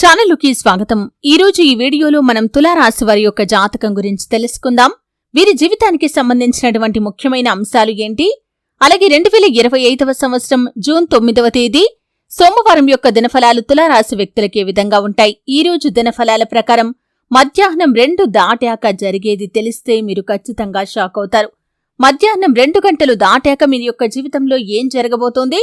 ఛానల్కి స్వాగతం. ఈరోజు ఈ వీడియోలో మనం తులారాశి వారి యొక్క జాతకం గురించి తెలుసుకుందాం. వీరి జీవితానికి సంబంధించినటువంటి ముఖ్యమైన అంశాలు ఏంటి? అలాగే రెండు వేల ఇరవై ఐదవ సంవత్సరం జూన్ తొమ్మిదవ తేదీ సోమవారం యొక్క దినఫలాలు తులారాశి వ్యక్తులకే విధంగా ఉంటాయి? ఈ రోజు దినఫలాల ప్రకారం మధ్యాహ్నం రెండు దాటాక జరిగేది తెలిస్తే మీరు ఖచ్చితంగా షాక్ అవుతారు. మధ్యాహ్నం రెండు గంటలు దాటాక మీ యొక్క జీవితంలో ఏం జరగబోతోంది?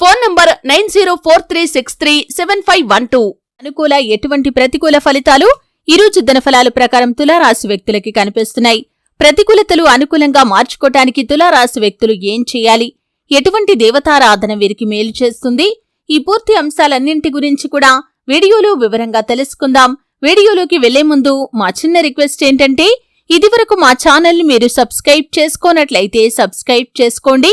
Phone number nine zero four three six three seven five one two. అనుకూల ఎటువంటి ప్రతికూల ఫలితాలు? ఈరోజు దినఫలాలు ప్రకారం తులారాశి వ్యక్తులకి కనిపిస్తున్నాయి. ప్రతికూలతలు అనుకూలంగా మార్చుకోటానికి తులారాశి వ్యక్తులు ఏం చేయాలి? ఎటువంటి దేవతారాధన వీరికి మేలు చేస్తుంది? ఈ పూర్తి అంశాలన్నింటి గురించి కూడా వీడియోలో వివరంగా తెలుసుకుందాం. వీడియోలోకి వెళ్ళే ముందు మా చిన్న రిక్వెస్ట్ ఏంటంటే ఇదివరకు మా ఛానల్ని మీరు సబ్స్క్రైబ్ చేసుకోనట్లయితే సబ్స్క్రైబ్ చేసుకోండి.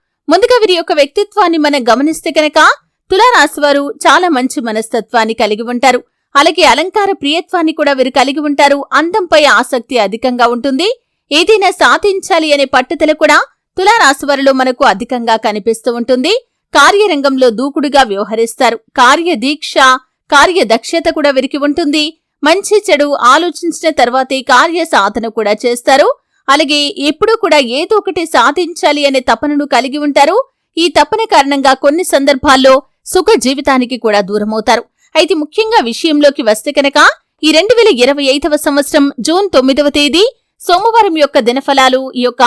ముందుగా వీరి యొక్క వ్యక్తిత్వాన్ని మనం గమనిస్తే కనుక తులారాశివారు చాలా మంచి మనస్తత్వాన్ని కలిగి ఉంటారు. అలాగే అలంకార ప్రియత్వాన్ని కూడా వీరు కలిగి ఉంటారు. అందంపై ఆసక్తి అధికంగా ఉంటుంది. ఏదైనా సాధించాలి అనే పట్టుదల కూడా తులారాశివారిలో మనకు అధికంగా కనిపిస్తూ ఉంటుంది. కార్యరంగంలో దూకుడుగా వ్యవహరిస్తారు. కార్యదీక్ష కార్యదక్షత కూడా వీరికి ఉంటుంది. మంచి చెడు ఆలోచించిన తర్వాతే కార్య సాధన కూడా చేస్తారు. అలాగే ఎప్పుడూ కూడా ఏదో ఒకటి సాధించాలి అనే తపనను కలిగి ఉంటారు. ఈ తపన కారణంగా కొన్ని సందర్భాల్లో సుఖ జీవితానికి కూడా దూరమవుతారు. అయితే ముఖ్యంగా విషయంలోకి వస్తే కనుక ఈ రెండు వేల ఇరవై ఐదవ సంవత్సరం జూన్ తొమ్మిదవ తేదీ సోమవారం యొక్క దినఫలాలు ఈ యొక్క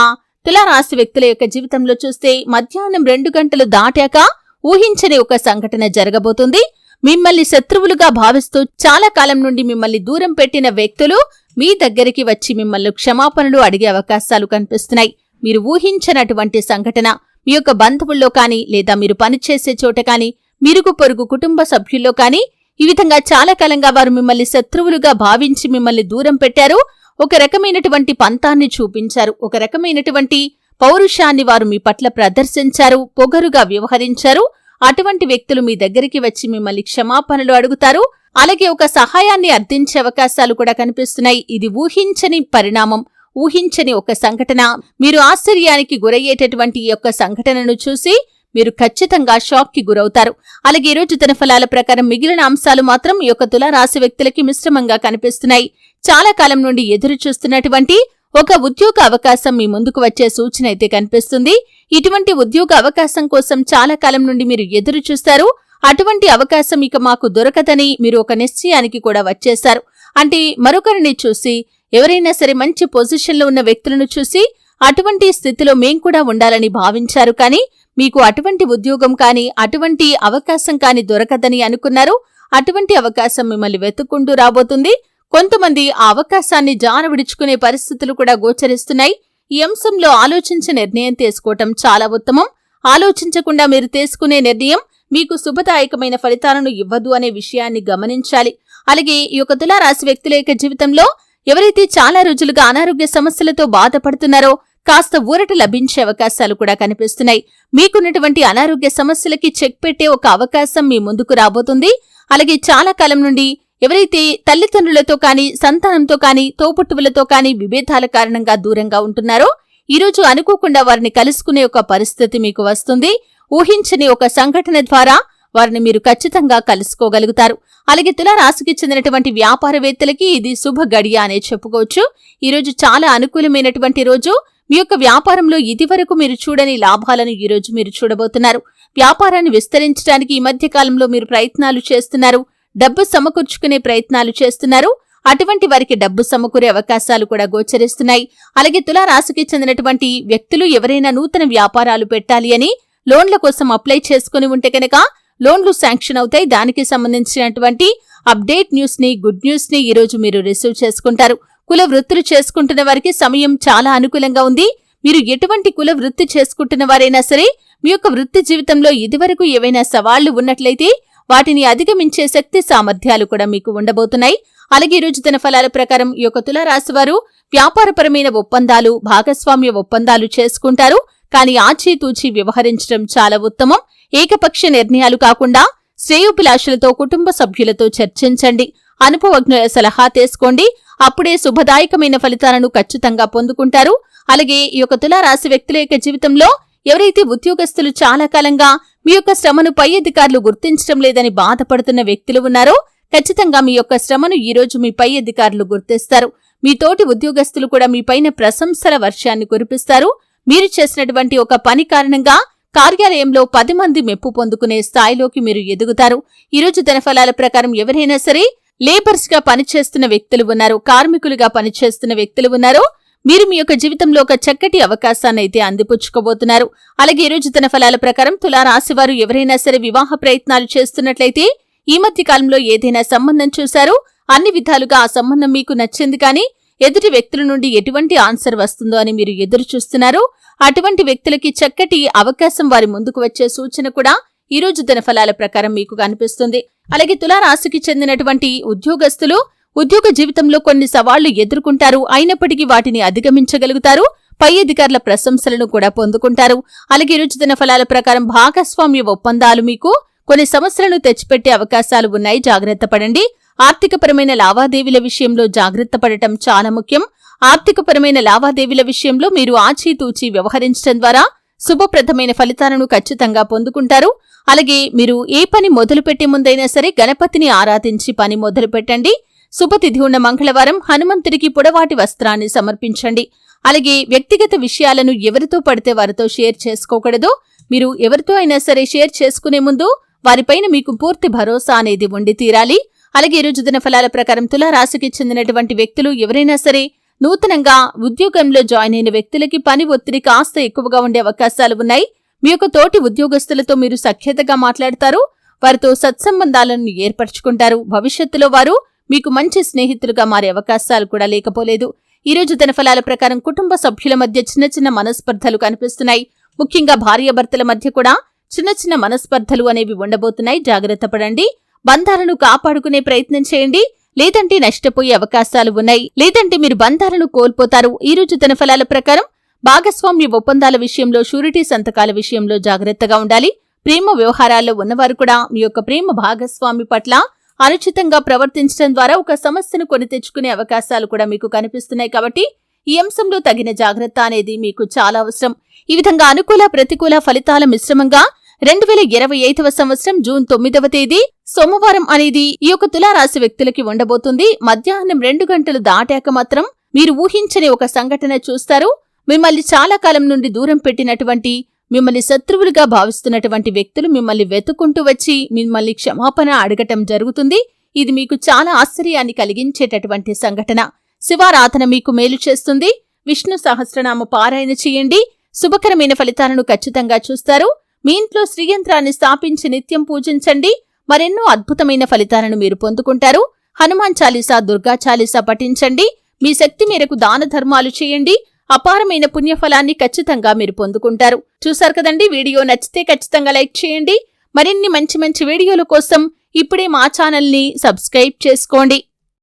తులారాశి వ్యక్తుల యొక్క జీవితంలో చూస్తే మధ్యాహ్నం రెండు గంటలు దాటాక ఊహించని ఒక సంఘటన జరగబోతుంది. మిమ్మల్ని శత్రువులుగా భావిస్తూ చాలా కాలం నుండి మిమ్మల్ని దూరం పెట్టిన వ్యక్తులు మీ దగ్గరికి వచ్చి మిమ్మల్ని క్షమాపణలు అడిగే అవకాశాలు కనిపిస్తున్నాయి. మీరు ఊహించనటువంటి సంఘటన మీ యొక్క బంధువుల్లో కానీ లేదా మీరు పనిచేసే చోట కానీ మిరుగు పొరుగు కుటుంబ సభ్యుల్లో కానీ ఈ విధంగా చాలా కాలంగా వారు మిమ్మల్ని శత్రువులుగా భావించి మిమ్మల్ని దూరం పెట్టారు. ఒక రకమైనటువంటి పంతాన్ని చూపించారు. ఒక రకమైనటువంటి పౌరుషాన్ని వారు మీ పట్ల ప్రదర్శించారు పొగరుగా వ్యవహరించారు. అటువంటి వ్యక్తులు మీ దగ్గరికి వచ్చి మిమ్మల్ని క్షమాపణలు అడుగుతారు. అలాగే ఒక సహాయాన్ని అర్థించే అవకాశాలు కూడా కనిపిస్తున్నాయి. ఇది ఊహించని పరిణామం ఊహించని ఒక సంఘటన. మీరు ఆశ్చర్యానికి గురయ్యేటటువంటి ఈ యొక్క సంఘటనను చూసి మీరు ఖచ్చితంగా షాక్కి గురవుతారు. అలాగే ఈరోజు రోజు ఫలాల ప్రకారం మిగిలిన అంశాలు మాత్రం ఈ యొక్క తులారాశి వ్యక్తులకి మిశ్రమంగా కనిపిస్తున్నాయి. చాలా కాలం నుండి ఎదురు చూస్తున్నటువంటి ఒక ఉద్యోగ అవకాశం మీ ముందుకు వచ్చే సూచన అయితే కనిపిస్తుంది. ఇటువంటి ఉద్యోగ అవకాశం కోసం చాలా కాలం నుండి మీరు ఎదురు చూస్తారు. అటువంటి అవకాశం ఇక మాకు దొరకదని మీరు ఒక నిశ్చయానికి కూడా వచ్చేశారు. అంటే మరొకరిని చూసి ఎవరైనా సరే మంచి పొజిషన్లో ఉన్న వ్యక్తులను చూసి అటువంటి స్థితిలో మేం కూడా ఉండాలని భావించారు. కానీ మీకు అటువంటి ఉద్యోగం కానీ అటువంటి అవకాశం కానీ దొరకదని అనుకున్నారు. అటువంటి అవకాశం మిమ్మల్ని వెతుక్కుంటూ రాబోతుంది. కొంతమంది ఆ అవకాశాన్ని జాన విడుచుకునే పరిస్థితులు కూడా గోచరిస్తున్నాయి. ఈ అంశంలో ఆలోచించి నిర్ణయం తీసుకోవటం చాలా ఉత్తమం. ఆలోచించకుండా మీరు తీసుకునే నిర్ణయం మీకు శుభదాయకమైన ఫలితాలను ఇవ్వదు అనే విషయాన్ని గమనించాలి. అలాగే ఈ యొక్క తులారాశి వ్యక్తుల యొక్క జీవితంలో ఎవరైతే చాలా రోజులుగా అనారోగ్య సమస్యలతో బాధపడుతున్నారో కాస్త ఊరట లభించే అవకాశాలు కూడా కనిపిస్తున్నాయి. మీకున్నటువంటి అనారోగ్య సమస్యలకి చెక్ పెట్టే ఒక అవకాశం మీ ముందుకు రాబోతుంది. అలాగే చాలా కాలం నుండి ఎవరైతే తల్లిదండ్రులతో కానీ సంతానంతో కానీ తోపుట్టువులతో కానీ విభేదాల కారణంగా దూరంగా ఉంటున్నారో ఈరోజు అనుకోకుండా వారిని కలుసుకునే ఒక పరిస్థితి మీకు వస్తుంది. ఊహించని ఒక సంఘటన ద్వారా వారిని మీరు ఖచ్చితంగా కలుసుకోగలుగుతారు. అలాగే తులారాశికి చెందినటువంటి వ్యాపారవేత్తలకి ఇది శుభ గడియ అనే చెప్పుకోవచ్చు. ఈరోజు చాలా అనుకూలమైనటువంటి రోజు. మీ యొక్క వ్యాపారంలో ఇదివరకు మీరు చూడని లాభాలను ఈరోజు మీరు చూడబోతున్నారు. వ్యాపారాన్ని విస్తరించడానికి ఈ మధ్య కాలంలో మీరు ప్రయత్నాలు చేస్తున్నారు. డబ్బు సమకూర్చుకునే ప్రయత్నాలు చేస్తున్నారు. అటువంటి వారికి డబ్బు సమకూరే అవకాశాలు కూడా గోచరిస్తున్నాయి. అలాగే తులారాశికి చెందినటువంటి వ్యక్తులు ఎవరైనా నూతన వ్యాపారాలు పెట్టాలి అని లోన్ల కోసం అప్లై చేసుకుని ఉంటే కనుక లోన్లు శాంక్షన్ అవుతాయి. దానికి సంబంధించినటువంటి అప్డేట్ న్యూస్ని గుడ్ న్యూస్ని ఈరోజు మీరు రిసీవ్ చేసుకుంటారు. కుల వృత్తులు చేసుకుంటున్న వారికి సమయం చాలా అనుకూలంగా ఉంది. మీరు ఎటువంటి కుల వృత్తి చేసుకుంటున్న వారైనా సరే మీ యొక్క వృత్తి జీవితంలో ఇదివరకు ఏవైనా సవాళ్ళు ఉన్నట్లయితే వాటిని అధిగమించే శక్తి సామర్థ్యాలు కూడా మీకు ఉండబోతున్నాయి. అలాగే ఈరోజు రోజు దిన ఫలాల ప్రకారం ఈ యొక్క తులారాశి వారు వ్యాపారపరమైన ఒప్పందాలు భాగస్వామ్య ఒప్పందాలు చేసుకుంటారు. కానీ ఆచితూచి వ్యవహరించడం చాలా ఉత్తమం. ఏకపక్ష నిర్ణయాలు కాకుండా శ్రేయోభిలాషులతో కుటుంబ సభ్యులతో చర్చించండి. అనుభవజ్ఞుల సలహా తీసుకోండి. అప్పుడే శుభదాయకమైన ఫలితాలను ఖచ్చితంగా పొందుకుంటారు. అలాగే ఈ యొక్క తులారాశి వ్యక్తుల యొక్క జీవితంలో ఎవరైతే ఉద్యోగస్తులు చాలా కాలంగా మీ యొక్క శ్రమను పై అధికారులు గుర్తించడం లేదని బాధపడుతున్న వ్యక్తులు ఉన్నారో ఖచ్చితంగా మీ యొక్క శ్రమను ఈరోజు మీ పై అధికారులు గుర్తిస్తారు. మీ తోటి ఉద్యోగస్తులు కూడా మీ పైన ప్రశంసల వర్షాన్ని కురిపిస్తారు. మీరు చేసినటువంటి ఒక పని కారణంగా కార్యాలయంలో పది మంది మెప్పు పొందుకునే స్థాయిలోకి మీరు ఎదుగుతారు. ఈ రోజు ధనఫలాల ప్రకారం ఎవరైనా సరే లేబర్స్గా పనిచేస్తున్న వ్యక్తులు ఉన్నారు. కార్మికులుగా పనిచేస్తున్న వ్యక్తులు ఉన్నారు. మీరు మీ యొక్క జీవితంలో ఒక చక్కటి అవకాశాన్ని అయితే అందిపుచ్చుకోబోతున్నారు. అలాగే ఈ రోజు తన ఫలాల ప్రకారం తులారాశి వారు ఎవరైనా సరే వివాహ ప్రయత్నాలు చేస్తున్నట్లయితే ఈ మధ్య కాలంలో ఏదైనా సంబంధం చూశారు? అన్ని విధాలుగా ఆ సంబంధం మీకు నచ్చింది కానీ ఎదుటి వ్యక్తుల నుండి ఎటువంటి ఆన్సర్ వస్తుందో అని మీరు ఎదురు చూస్తున్నారు. అటువంటి వ్యక్తులకి చక్కటి అవకాశం వారి ముందుకు వచ్చే సూచన కూడా ఈ రోజు దిన ప్రకారం మీకు కనిపిస్తుంది. అలాగే తులారాశికి చెందినటువంటి ఉద్యోగస్తులు ఉద్యోగ జీవితంలో కొన్ని సవాళ్ళు ఎదుర్కొంటారు. అయినప్పటికీ వాటిని అధిగమించగలుగుతారు. పై అధికారుల ప్రశంసలను కూడా పొందుకుంటారు. అలాగే ఈరోజు దినఫలాల ప్రకారం భాగస్వామ్య ఒప్పందాలు మీకు కొన్ని సమస్యలను తెచ్చిపెట్టే అవకాశాలు ఉన్నాయి. జాగ్రత్త పడండి. ఆర్థికపరమైన లావాదేవీల విషయంలో జాగ్రత్త పడటం చాలా ముఖ్యం. ఆర్థికపరమైన లావాదేవీల విషయంలో మీరు ఆచితూచి వ్యవహరించడం ద్వారా శుభప్రదమైన ఫలితాలను ఖచ్చితంగా పొందుకుంటారు. అలాగే మీరు ఏ పని మొదలుపెట్టే ముందైనా సరే గణపతిని ఆరాధించి పని మొదలు పెట్టండి శుభతిథి ఉన్న మంగళవారం హనుమంతుడికి పొడవాటి వస్త్రాన్ని సమర్పించండి. అలాగే వ్యక్తిగత విషయాలను ఎవరితో పడితే వారితో షేర్ చేసుకోకూడదు. మీరు ఎవరితో అయినా సరే షేర్ చేసుకునే ముందు వారిపైన మీకు పూర్తి భరోసా అనేది ఉండి తీరాలి. అలాగే ఈ రోజు దిన ఫలాల ప్రకారం తులారాశికి చెందినటువంటి వ్యక్తులు ఎవరైనా సరే నూతనంగా ఉద్యోగంలో జాయిన్ అయిన వ్యక్తులకి పని ఒత్తిడి కాస్త ఎక్కువగా ఉండే అవకాశాలు ఉన్నాయి. మీ యొక్క తోటి ఉద్యోగస్తులతో మీరు సఖ్యతగా మాట్లాడతారు. వారితో సత్సంబంధాలను ఏర్పరచుకుంటారు. భవిష్యత్తులో వారు మీకు మంచి స్నేహితులుగా మారే అవకాశాలు కూడా లేకపోలేదు. ఈ రోజు ఫలాల ప్రకారం కుటుంబ సభ్యుల మధ్య చిన్న చిన్న మనస్పర్ధలు కనిపిస్తున్నాయి. ముఖ్యంగా భార్యాభర్తల మధ్య కూడా చిన్న చిన్న మనస్పర్ధలు అనేవి ఉండబోతున్నాయి. జాగ్రత్త పడండి. బంధాలను కాపాడుకునే ప్రయత్నం చేయండి. లేదంటే నష్టపోయే అవకాశాలు ఉన్నాయి. లేదంటే మీరు బంధాలను కోల్పోతారు. ఈ రోజు తన ఫలాల ప్రకారం భాగస్వామ్య ఒప్పందాల విషయంలో షూరిటీ సంతకాల విషయంలో జాగ్రత్తగా ఉండాలి. ప్రేమ వ్యవహారాల్లో ఉన్నవారు కూడా మీ యొక్క ప్రేమ భాగస్వామి పట్ల అనుచితంగా ప్రవర్తించడం ద్వారా ఒక సమస్యను కొని తెచ్చుకునే అవకాశాలు కూడా మీకు కనిపిస్తున్నాయి కాబట్టి ఈ అంశంలో తగిన జాగ్రత్త అనేది మీకు చాలా అవసరం. ఈ విధంగా అనుకూల ప్రతికూల ఫలితాల మిశ్రమంగా రెండు వేల ఇరవై ఐదవ సంవత్సరం జూన్ తొమ్మిదవ తేదీ సోమవారం అనేది ఈ యొక్క తులారాశి వ్యక్తులకి ఉండబోతుంది. మధ్యాహ్నం రెండు గంటలు దాటాక మాత్రం మీరు ఊహించని ఒక సంఘటన చూస్తారు. మిమ్మల్ని చాలా కాలం నుండి దూరం పెట్టినటువంటి మిమ్మల్ని శత్రువులుగా భావిస్తున్నటువంటి వ్యక్తులు మిమ్మల్ని వెతుకుంటూ వచ్చి మిమ్మల్ని క్షమాపణ అడగటం జరుగుతుంది. ఇది మీకు చాలా ఆశ్చర్యాన్ని కలిగించేటటువంటి సంఘటన. శివారాధన మీకు మేలు చేస్తుంది. విష్ణు సహస్రనామ పారాయణ చేయండి. శుభకరమైన ఫలితాలను ఖచ్చితంగా చూస్తారు. మీ ఇంట్లో శ్రీయంత్రాన్ని స్థాపించి నిత్యం పూజించండి. మరెన్నో అద్భుతమైన ఫలితాలను మీరు పొందుకుంటారు. హనుమాన్ చాలీసా దుర్గా చాలీసా పఠించండి. మీ శక్తి మేరకు దాన ధర్మాలు చేయండి. అపారమైన పుణ్యఫలాన్ని ఖచ్చితంగా మీరు పొందుకుంటారు. చూసారు కదండి? వీడియో నచ్చితే ఖచ్చితంగా లైక్ చేయండి. మరిన్ని మంచి మంచి వీడియోల కోసం ఇప్పుడే మా ఛానల్ని సబ్స్క్రైబ్ చేసుకోండి.